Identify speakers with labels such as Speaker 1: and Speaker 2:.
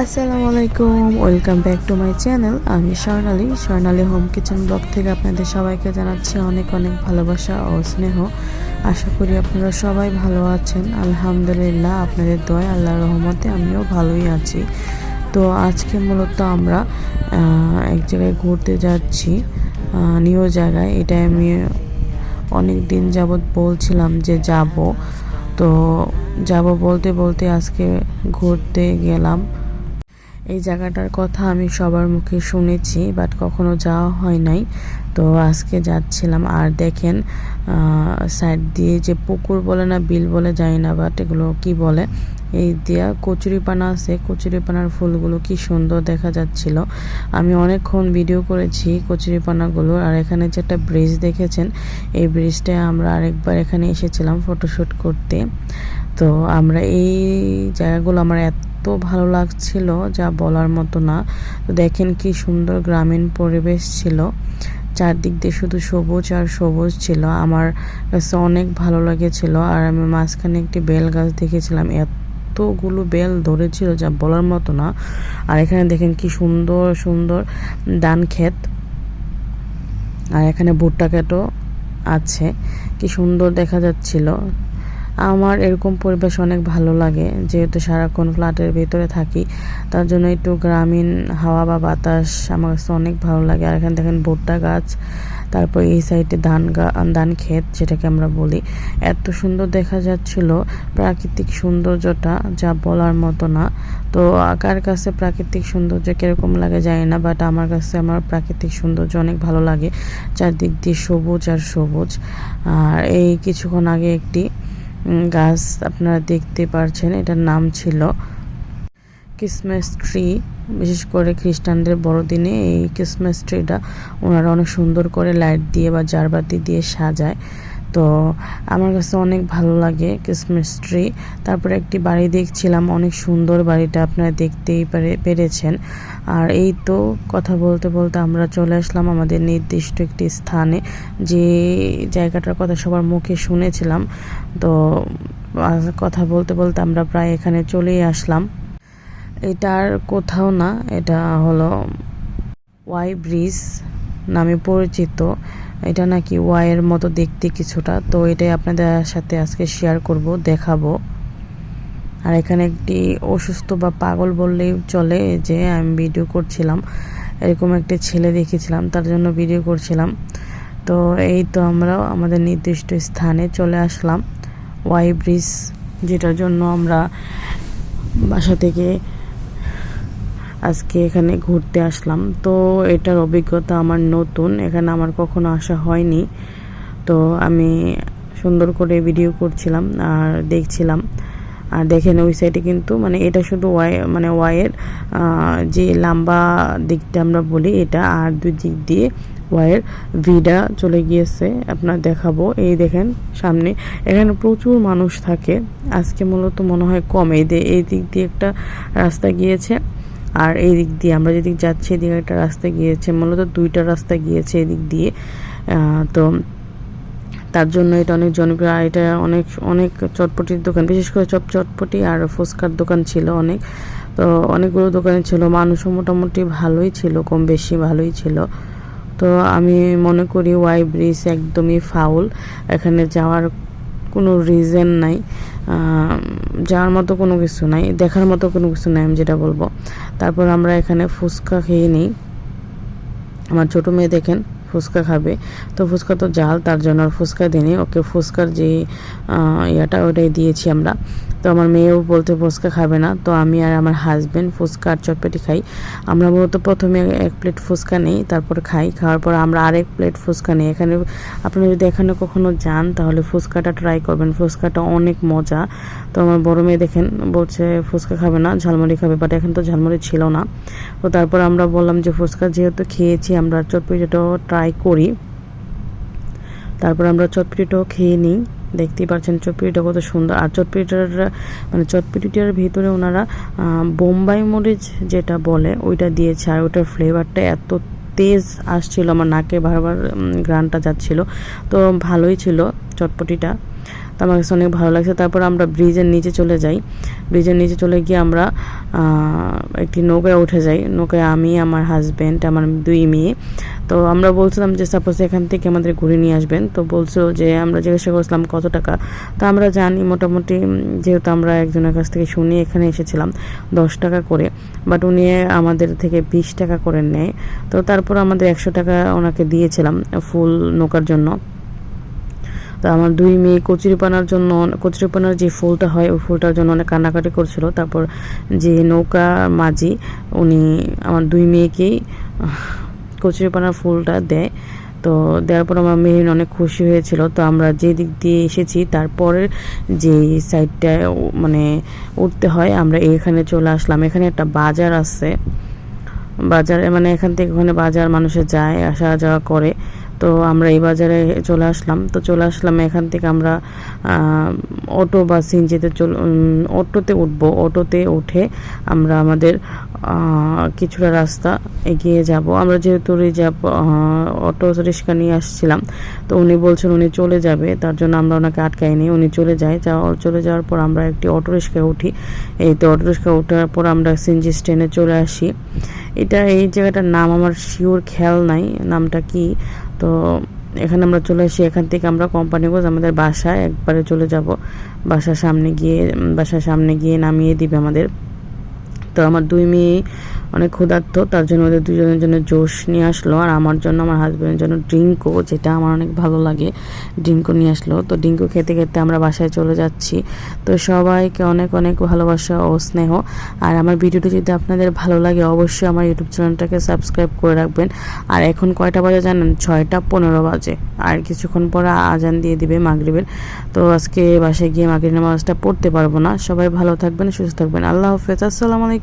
Speaker 1: আসসালামু আলাইকুম, welcome back to my channel. আমি Swarnali. Swarnali home kitchen blog থেকে আপনাদের সবাইকে জানাচ্ছি অনেক অনেক ভালোবাসা ও স্নেহ। আশা করি আপনারা সবাই ভালো আছেন। আলহামদুলিল্লাহ, আপনাদের দয় আল্লাহর রহমতে আমিও ভালোই আছি। তো আজকে মূলত আমরা এক জায়গায় ঘুরতে যাচ্ছি নিউ জায়গায়। এটা আমি অনেক দিন যাবৎ বলছিলাম যে যাব। তো যাব বলতে বলতে আজকে ঘুরতে গেলাম। এই জায়গাটার কথা আমি সবার মুখে শুনেছি বাট কখনো যাওয়া হয় নাই। তো আজকে যাচ্ছিলাম। আর দেখেন সাইড দিয়ে যে পুকুর বলে না, বিল বলে জানি না বাট এগুলো কি বলে? এই দিয়া কচুরিপানা আছে। কচুরিপানার ফুলগুলো কি সুন্দর দেখা যাচ্ছিল। আমি অনেকক্ষণ ভিডিও করেছি কচুরিপানাগুলো আর এখানে যে একটা ব্রিজ দেখেছেন, এই ব্রিজটায় আমরা আরেকবার এখানে এসেছিলাম ফটোশ্যুট করতে। তো আমরা এই জায়গাগুলো আমার এত ভালো লাগছিল যা বলার মতো না। তো দেখেন কি সুন্দর গ্রামীণ পরিবেশ ছিল। চারদিক দিয়ে শুধু সবুজ আর সবুজ ছিল। আমার কাছে অনেক ভালো লেগেছিল আর আমি মাঝখানে একটি বেল গাছ দেখেছিলাম। এতগুলো বেল ধরেছিল যা বলার মতো না। আর এখানে দেখেন কি সুন্দর সুন্দর ধান ক্ষেত। আর এখানে ভুট্টা ক্ষেতও আছে। কি সুন্দর দেখা যাচ্ছিল। আমার এরকম পরিবেশ অনেক ভালো লাগে, যেহেতু সারাক্ষণ ফ্ল্যাটের ভেতরে থাকি, তার জন্য একটু গ্রামীণ হাওয়া বা বাতাস আমার কাছে অনেক ভালো লাগে। আর এখানে দেখেন ভুট্টা গাছ, তারপর এই সাইডে ধান গা, ধান ক্ষেত যেটাকে আমরা বলি। এত সুন্দর দেখা যাচ্ছিল প্রাকৃতিক সৌন্দর্যটা, যা বলার মতো না। তো কার কাছে প্রাকৃতিক সৌন্দর্য কীরকম লাগে যায় না বাট আমার কাছে আমার প্রাকৃতিক সৌন্দর্য অনেক ভালো লাগে। চারদিক দিয়ে সবুজ আর সবুজ। আর এই কিছুক্ষণ আগে একটি গাছ আপনারা দেখতে পারছেন, এটার নাম ছিল ক্রিসমাস ট্রি বিশেষ করে খ্রিস্টানদের বড়দিনে এই ক্রিসমাস ট্রিটা ওনারা অনেক সুন্দর করে লাইট দিয়ে বা জারবাতি দিয়ে সাজায়। তো আমার কাছে অনেক ভালো লাগে ক্রিসমাস ট্রি তারপরে একটি বাড়ি দেখছিলাম, অনেক সুন্দর বাড়িটা আপনারা দেখতেই পারে, পেরেছেন। আর এই তো কথা বলতে বলতে আমরা চলে আসলাম আমাদের নির্দিষ্ট একটি স্থানে। যে জায়গাটার কথা সবার মুখে শুনেছিলাম, তো কথা বলতে বলতে আমরা প্রায় এখানে চলেই আসলাম। এটা আর কোথাও না, এটা হলো ওয়াই ব্রিজ নামে পরিচিত। এটা নাকি ওয়াইয়ের মতো দেখতে কিছুটা। তো এটাই আপনাদের সাথে আজকে শেয়ার করব, দেখাবো। আর এখানে একটি অসুস্থ বা পাগল বললেই চলে, যে আমি ভিডিও করছিলাম। এরকম একটি ছেলে দেখেছিলাম, তার জন্য ভিডিও করছিলাম। তো এই তো আমরা আমাদের নির্দিষ্ট স্থানে চলে আসলাম। ওয়াই ব্রিজ যেটার জন্য আমরা বাসা থেকে আজকে এখানে ঘুরতে আসলাম। তো এটার অভিজ্ঞতা আমার নতুন, এখানে আমার কখনো আসা হয়নি। তো আমি সুন্দর করে ভিডিও করছিলাম আর দেখছিলাম। আর দেখেন ওই সাইডে কিন্তু মানে এটা শুধু ওয়াই মানে ওয়াইয়ের যে লম্বা দিকটা আমরা বলি এটা, আর দুই দিক দিয়ে ওয়াইয়ের ভিডা চলে গিয়েছে। আপনার দেখাবো। এই দেখেন সামনে, এখানে প্রচুর মানুষ থাকে। আজকে মূলত মনে হয় কম। এই দিক দিয়ে একটা রাস্তা গিয়েছে। আর এই দিক দিয়ে আমরা যেদিক যাচ্ছি, এদিকে একটা রাস্তা গিয়েছে, মূলত দুইটা রাস্তা গিয়েছে এদিক দিয়ে। তো তার জন্য এটা অনেক জনপ্রিয়, আর এটা অনেক অনেক চটপটির দোকান। বিশেষ করে চপ চটপটি আর ফুচকার দোকান ছিল অনেক। তো অনেকগুলো দোকানে ছিল, মানুষও মোটামুটি ভালোই ছিল কম বেশি ভালোই ছিল। তো আমি মনে করি ওয়াই ব্রিজ একদমই ফাউল এখানে যাওয়ার কোনো রিজন নাই। যাওয়ার মতো কোনো কিছু নাই, দেখার মতো কোনো কিছু নাই, আমি যেটা বলব। তারপর আমরা এখানে ফুচকা খেয়ে নিই। আমার ছোট মেয়ে দেখেন, ফুচকা খাবে। তো ফুচকা তো জাল, তার জন্য আর ফুচকা দিইনি ওকে ফুচকার যে ইয়াটা, ওটাই দিয়েছি আমরা। তো আমার মেয়েও বলতে, ফুচকা খাবে না। তো আমি আর আমার হাজবেন্ড ফুচকা আর চটপেটি খাই। আমরা মূলত প্রথমে এক প্লেট ফুচকা নিই, তারপর খাই। খাওয়ার পর আমরা আরেক প্লেট ফুচকা নিই। এখানে আপনি যদি এখানে কখনো যান, তাহলে ফুচকাটা ট্রাই করবেন। ফুচকাটা অনেক মজা। তো আমার বড় মেয়ে দেখেন, বলছে, ফুচকা খাবে না, ঝালমুড়ি খাবে। বাট এখন তো ঝালমুড়ি ছিল না। তো তারপর আমরা বললাম যে, ফুচকা যেহেতু খেয়েছি, আমরা চটপটিটাও ট্রাই করি। তারপর আমরা চটপটিটাও খেয়ে নিই। দেখতেই পাচ্ছেন চটপিটিটা কত সুন্দর। আর চটপিটার মানে চটপিটিটার ভিতরে ওনারা বোম্বাই মরিচ যেটা বলে, ওইটা দিয়েছে। আর ওটার ফ্লেভারটা এত তেজ আসছিল, আমার নাকে বারবার গ্রানটা যাচ্ছিল। তো ভালোই ছিল চটপটিটা। আমার কাছে অনেক ভালো লাগছে। তারপর আমরা ব্রিজের নিচে চলে যাই। ব্রিজের নিচে চলে গিয়ে আমরা একটি নৌকায় উঠে যাই। নৌকায় আমি, আমার হাজব্যান্ড আমার দুই মেয়ে। তো আমরা বলছিলাম যে সাপোজ এখান থেকে আমাদের ঘুরে নিয়ে আসবেন। তো বলছো যে, আমরা জিজ্ঞাসা করছিলাম, কত টাকা? তো আমরা জানি মোটামুটি যেহেতু আমরা একজনের কাছ থেকে শুনি এখানে এসেছিলাম, দশ টাকা করে। বাট উনি আমাদের থেকে বিশ টাকা করে নেয়। তো তারপর আমাদের একশো টাকা ওনাকে দিয়েছিলাম, ফুল নৌকার জন্য। তো আমার দুই মেয়ে কচুরিপানার জন্য কচুরিপানার যে ফুলটা হয়, ওই ফুলটার জন্য অনেক কান্নাকাটি করছিল। তারপর যে নৌকা মাঝি, উনি আমার দুই মেয়েকেই কচুরিপানার ফুলটা দেয়। তো দেওয়ার পর আমার মেহরিন অনেক খুশি হয়েছিল। তো আমরা যে দিক দিয়ে এসেছি, তারপরের যে সাইডটা মানে উঠতে হয়, আমরা এখানে চলে আসলাম। এখানে একটা বাজার আছে। বাজারে মানে এখান থেকে ওখানে বাজার মানুষে যায় আসা যাওয়া করে। তো আমরা এই বাজারে চলে আসলাম। তো চলে আসলাম, এখান থেকে আমরা অটো বা সিনজিতে চল অটোতে উঠবো। অটোতে উঠে আমরা আমাদের কিছুটা রাস্তা এগিয়ে যাব। আমরা যেহেতু রিজার্ভ অটো রিক্সা নিয়ে আসছিলাম, তো উনি বলছেন উনি চলে যাবে। তার জন্য আমরা ওনাকে আটকাই আটকাইনি। উনি চলে যায়। চলে যাওয়ার পর আমরা একটি অটো রিক্সায় উঠি। এই তো অটো রিক্সা ওঠার পর আমরা সিনজি স্ট্যান্ডে চলে আসি। এটা এই জায়গাটার নাম আমার শিওর খেয়াল নাই। নামটা কি? তো এখানে আমরা চলে এসে এখান থেকে আমরা কোম্পানিগঞ্জ আমাদের বাসায় একবারে চলে যাব। বাসার সামনে গিয়ে বাসার সামনে গিয়ে নামিয়ে দিবে আমাদের। তো আমার দুই মেয়ে অনেক ক্ষুধার্ত, তার জন্য ওদের দুজনের জন্য জোশ নিয়ে আসলো আর আমার জন্য, আমার হাজব্যান্ডের জন্য ড্রিঙ্কও যেটা আমার অনেক ভালো লাগে ড্রিঙ্কও নিয়ে আসলো। তো ড্রিঙ্কও খেতে খেতে আমরা বাসায় চলে যাচ্ছি। তো সবাইকে অনেক অনেক ভালোবাসা ও স্নেহ। আর আমার ভিডিওটি যদি আপনাদের ভালো লাগে, অবশ্যই আমার ইউটিউব চ্যানেলটাকে সাবস্ক্রাইব করে রাখবেন। আর এখন কয়টা বাজে জানেন? ছয়টা পনেরো বাজে। আর কিছুক্ষণ পরে আজান দিয়ে দিবে মাগরিবের। তো আজকে বাসায় গিয়ে মাগরিব নামাজটা পড়তে পারব না। সবাই ভালো থাকবেন, সুস্থ থাকবেন। আল্লাহ হাফেজ। আসসালামু আলাইকুম।